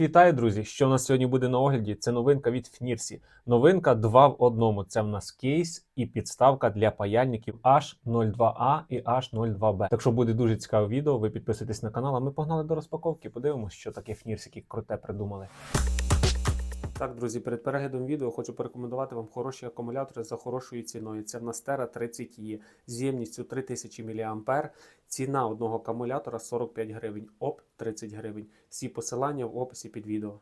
Вітаю, друзі! Що у нас сьогодні буде на огляді? Це новинка від Фнірсі. Новинка 2 в одному. Це в нас кейс і підставка для паяльників H02A і H02B. Так що буде дуже цікаве відео. Ви підписуйтесь на канал, а ми погнали до розпаковки. Подивимося, що таке Фнірсі, круте придумали. Так, друзі, перед переглядом відео хочу порекомендувати вам хороші акумулятори за хорошою ціною. Це в нас Tera 30 e з ємністю 3000 мА. Ціна одного акумулятора 45 гривень, ОП 30 гривень. Всі посилання в описі під відео.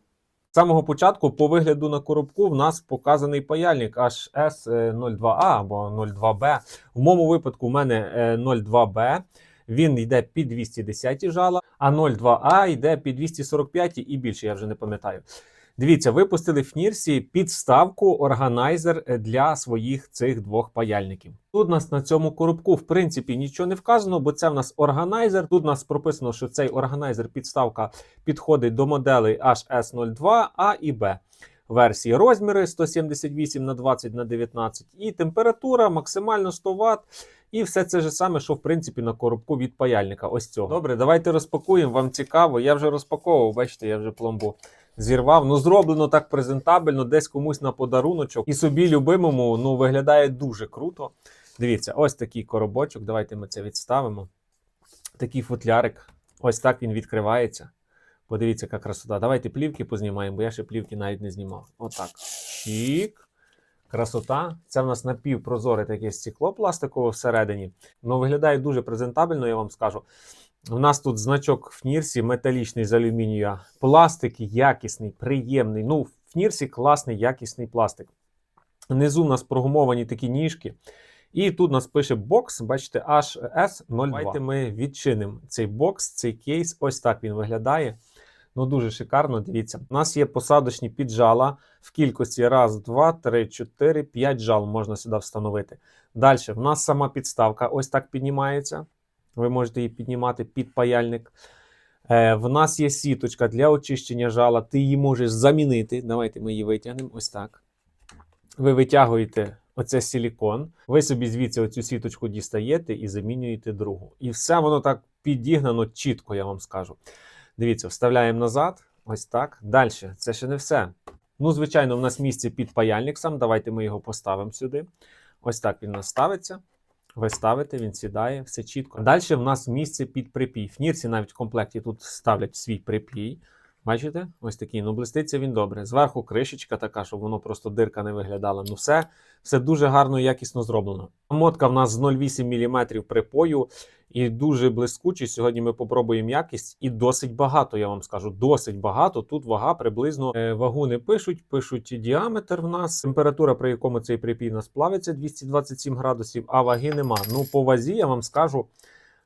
З самого початку, по вигляду на коробку, в нас показаний паяльник HS02A або 02B. В моєму випадку в мене е, 02B. Він йде під 210 жала, а 02А йде під 245 і більше, я вже не пам'ятаю. Дивіться, випустили в Нірсі підставку органайзер для своїх цих двох паяльників. Тут у нас на цьому коробку, в принципі, нічого не вказано, бо це в нас органайзер. Тут у нас прописано, що цей органайзер підставка підходить до моделей HS02 А і Б. Версії розміри 178 на 20 на 19 і температура максимально 100 Вт. І все це ж саме, що в принципі на коробку від паяльника. Ось цього. Добре, давайте розпакуємо. Вам цікаво. Я вже розпаковував, бачите, я вже пломбу зірвав. Ну, зроблено так презентабельно, десь комусь на подаруночок. І собі любимому ну, виглядає дуже круто. Дивіться, ось такий коробочок. Давайте ми це відставимо. Такий футлярик. Ось так він відкривається. Подивіться, яка красота. Давайте плівки познімаємо, бо я ще плівки навіть не знімав. Отак. Чік. Красота. Це в нас напівпрозоре таке стекло пластикове всередині. Ну, виглядає дуже презентабельно, я вам скажу. У нас тут значок Фнірсі металічний з алюмінію. Пластик якісний, приємний. Ну, в Фнірсі класний, якісний пластик. Внизу у нас прогумовані такі ніжки. І тут у нас пише бокс, бачите, HS02. Давайте ми відчинимо цей бокс, цей кейс. Ось так він виглядає. Ну, дуже шикарно, дивіться. У нас є посадочні піджала в кількості раз, два, три, чотири, п'ять жал можна сюди встановити. Далі, в нас сама підставка ось так піднімається. Ви можете її піднімати під паяльник. Е, в нас є сіточка для очищення жала. Ти її можеш замінити. Давайте ми її витягнемо. Ось так. Ви витягуєте оце силікон. Ви собі звідси оцю сіточку дістаєте і замінюєте другу. І все воно так підігнано чітко, я вам скажу. Дивіться, вставляємо назад. Ось так. Далі. Це ще не все. Ну, звичайно, в нас місце під паяльник сам. Давайте ми його поставимо сюди. Ось так він у нас ставиться. Ви ставите, він сідає, все чітко. Далі в нас місце під припій. В Нірці навіть в комплекті тут ставлять свій припій. Бачите? Ось такий. Ну, блиститься він добре. Зверху кришечка така, щоб воно просто дирка не виглядала. Ну, все все дуже гарно якісно зроблено. Мотка в нас з 0,8 мм припою і дуже блискучий. Сьогодні ми попробуємо якість і досить багато, я вам скажу. Досить багато. Тут вага приблизно е, вагу не пишуть, пишуть діаметр в нас. Температура, при якому цей припій у нас плавиться 227 градусів, а ваги нема. Ну, по вазі я вам скажу.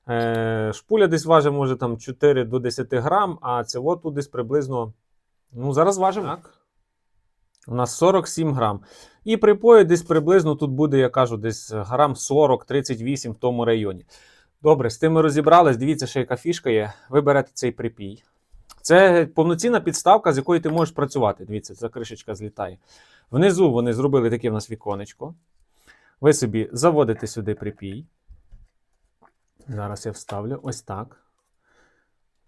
Е, Шпуля десь важить, може там 4 до 10 грам, а це от тут десь приблизно. Ну, зараз важимо. Так. У нас 47 грам. І припої десь приблизно тут буде, я кажу, десь грам 40-38 в тому районі. Добре, з тим ми розібрались. Дивіться, ще яка фішка є. Ви берете цей припій. Це повноцінна підставка, з якою ти можеш працювати. Дивіться, ця кришечка злітає. Внизу вони зробили таке в нас віконечко. Ви собі заводите сюди припій. Зараз я вставлю ось так.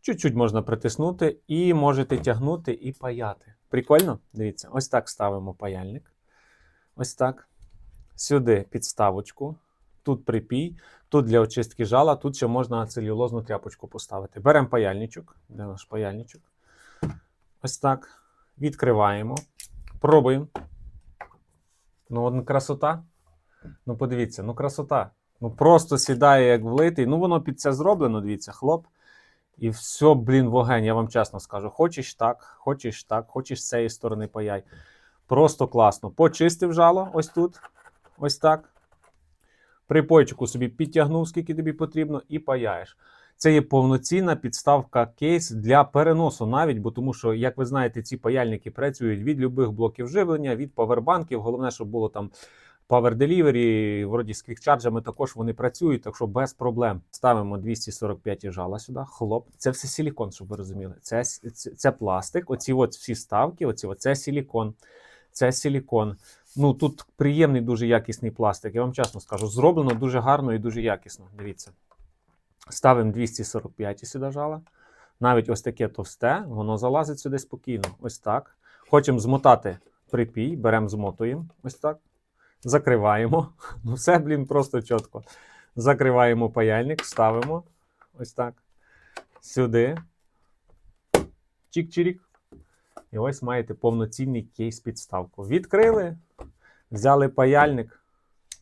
Чуть-чуть можна притиснути і можете тягнути і паяти. Прикольно? Дивіться, ось так ставимо паяльник. Ось так. Сюди підставочку. Тут припій, тут для очистки жала, тут ще можна целюлозну тряпочку поставити. Беремо паяльничок. Де наш паяльничок? Ось так. Відкриваємо. Пробуємо. Ну, от красота. Ну, подивіться, ну красота. Ну, просто сідає, як влитий. Ну, воно під це зроблено, дивіться, хлоп. І все, блін, вогень, я вам чесно скажу. Хочеш так, хочеш так, хочеш з цієї сторони паяй. Просто класно. Почистив жало ось тут. Ось так. Припойчику собі підтягнув, скільки тобі потрібно, і паяєш. Це є повноцінна підставка кейс для переносу навіть, бо тому що, як ви знаєте, ці паяльники працюють від любих блоків живлення, від павербанків. Головне, щоб було там Power Delivery, вроді з квікчарджами також вони працюють, так що без проблем. Ставимо 245 жала сюди. Хлоп. Це все силікон, щоб ви розуміли. Це це, це пластик. Оці от всі ставки, оці от, це силікон. Це силікон. Ну тут приємний, дуже якісний пластик. Я вам чесно скажу, зроблено дуже гарно і дуже якісно. Дивіться. Ставимо 245 сюди жала. навіть ось таке товсте, воно залазить сюди спокійно. Ось так. Хочемо змотати припій, беремо, змотуємо. Ось так. Закриваємо. Ну, все, блін, просто чітко. Закриваємо паяльник, ставимо. Ось так. Сюди. Чик-чирік. І ось маєте повноцінний кейс підставку. Відкрили, взяли паяльник,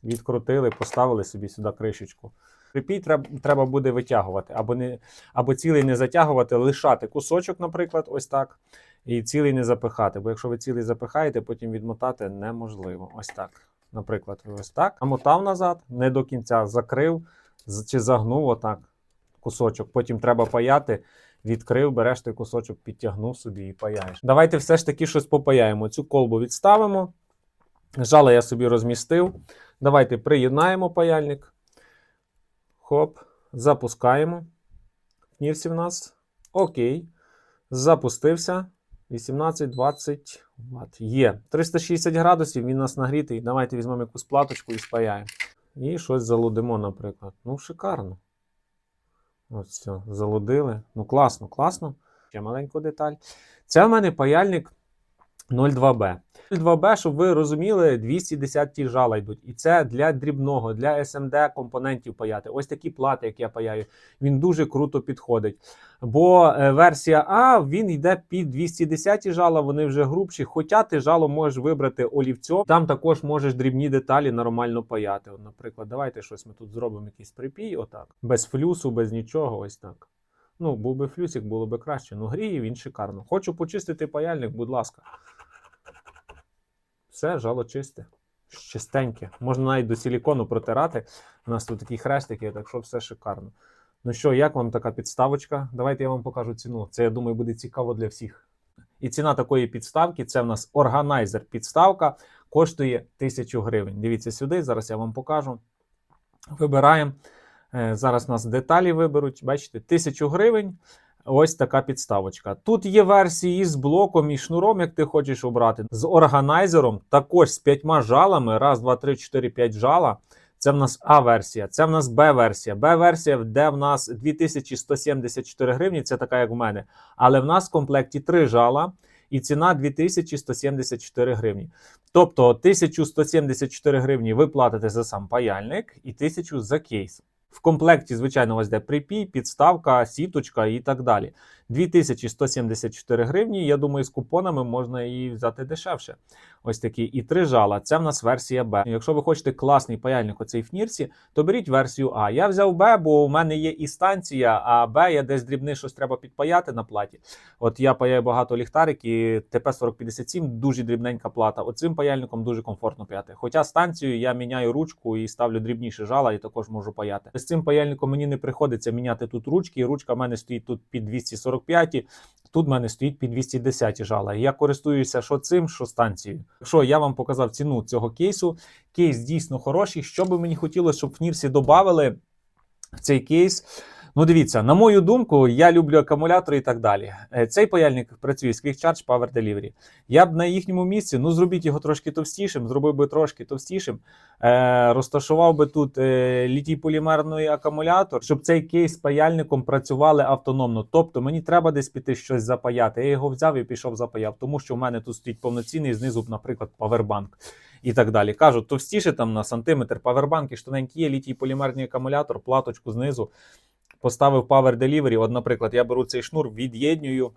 відкрутили, поставили собі сюди кришечку. Припій треба буде витягувати, або, не, або цілий не затягувати, лишати кусочок, наприклад, ось так. І цілий не запихати. Бо якщо ви цілий запихаєте, потім відмотати неможливо. Ось так. Наприклад, ось так. Намотав назад, не до кінця закрив чи загнув отак кусочок. Потім треба паяти. Відкрив, береш той кусочок, підтягнув собі і паяєш. Давайте все ж таки щось попаяємо. Цю колбу відставимо. Жало я собі розмістив. Давайте приєднаємо паяльник. Хоп, запускаємо. Нірсі в нас. Окей. Запустився. 18-20 Вт. Є. 360 градусів, він у нас нагрітий. Давайте візьмемо якусь платочку і спаяємо. І щось залудимо, наприклад. Ну, шикарно. Ось все, залудили. Ну, класно, класно. Ще маленьку деталь. Це в мене паяльник 02B. 02B, щоб ви розуміли, 210 ті жала йдуть. І це для дрібного, для SMD компонентів паяти. Ось такі плати, як я паяю, він дуже круто підходить. Бо е, версія А він йде під 210 жала, вони вже грубші. Хоча ти жало можеш вибрати олівцем. Там також можеш дрібні деталі нормально паяти. От, наприклад, давайте щось ми тут зробимо, якийсь припій, отак. Без флюсу, без нічого, ось так. Ну, був би флюсик, було би краще. Ну, гріє він шикарно. Хочу почистити паяльник, будь ласка. Все, жало чисте. Чистеньке. Можна навіть до силікону протирати. У нас тут такі хрестики, так що все шикарно. Ну що, як вам така підставочка? Давайте я вам покажу ціну. Це, я думаю, буде цікаво для всіх. І ціна такої підставки це в нас органайзер підставка, коштує 1000 гривень. Дивіться сюди, зараз я вам покажу. Вибираємо. Е, Зараз нас деталі виберуть. Бачите, 1000 гривень. Ось така підставочка. Тут є версії з блоком і шнуром, як ти хочеш обрати. З органайзером, також з п'ятьма жалами. Раз, два, три, чотири, п'ять жала. Це в нас А-версія, це в нас Б-версія. Б-версія, де в нас 2174 гривні, це така, як в мене. Але в нас в комплекті три жала і ціна 2174 гривні. Тобто 1174 гривні ви платите за сам паяльник і 1000 за кейс. В комплекті, звичайно, вас йде припій, підставка, сіточка і так далі. 2174 гривні. Я думаю, з купонами можна її взяти дешевше. Ось такі. І три жала. Це в нас версія Б. Якщо ви хочете класний паяльник оцей фнірсі, то беріть версію А. Я взяв Б, бо у мене є і станція, а Б я десь дрібний щось треба підпаяти на платі. От я паяю багато ліхтарик і ТП-4057 дуже дрібненька плата. Оцим паяльником дуже комфортно паяти. Хоча станцію я міняю ручку і ставлю дрібніше жала, і також можу паяти. З цим паяльником мені не приходиться міняти тут ручки. і Ручка в мене стоїть тут під 245, тут в мене стоїть під 210 жала. Я користуюся що цим, що станцією. Що я вам показав ціну цього кейсу, кейс дійсно хороший. Що би мені хотілося, щоб в Нірсі додали в цей кейс. Ну, дивіться, на мою думку, я люблю акумулятори і так далі. Е, Цей паяльник працює з Quick Charge Power Delivery. Я б на їхньому місці, ну зробіть його трошки товстішим, зробив би трошки товстішим, е, розташував би тут е, літій полімерний акумулятор, щоб цей кейс з паяльником працювали автономно. Тобто мені треба десь піти щось запаяти. Я його взяв і пішов запаяв, тому що в мене тут стоїть повноцінний знизу, наприклад, павербанк і так далі. Кажуть, товстіше там на сантиметр павербанки, ж тоненькі є літій полімерний акумулятор, платочку знизу. Поставив Power Delivery. От, наприклад, я беру цей шнур, від'єднюю.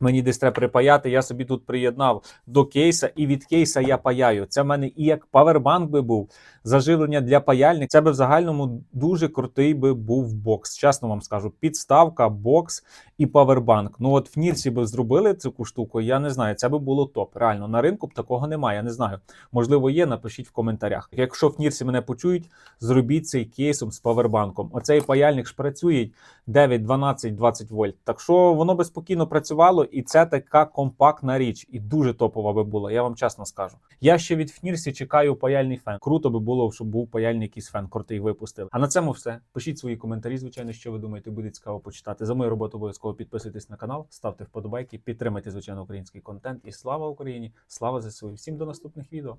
Мені десь треба припаяти, я собі тут приєднав до кейса, і від кейса я паяю. Це в мене і як павербанк би був, заживлення для паяльник. Це би в загальному дуже крутий би був бокс. Чесно вам скажу, підставка, бокс і павербанк. Ну от в Нірсі би зробили цю штуку, я не знаю, це би було топ. Реально, на ринку б такого немає, я не знаю. Можливо, є, напишіть в коментарях. Якщо в Нірсі мене почують, зробіть цей кейсом з павербанком. Оцей паяльник ж працює 9, 12, 20 вольт. Так що воно би спокійно працювало, і це така компактна річ, і дуже топова би була, я вам чесно скажу. Я ще від Фнірсі чекаю паяльний фен. Круто би було, щоб був паяльний якийсь фен, крутий випустили. А на цьому все. Пишіть свої коментарі, звичайно, що ви думаєте, буде цікаво почитати. За мою роботу обов'язково підписуйтесь на канал, ставте вподобайки, підтримайте, звичайно, український контент. І слава Україні! Слава ЗСУ! Всім до наступних відео!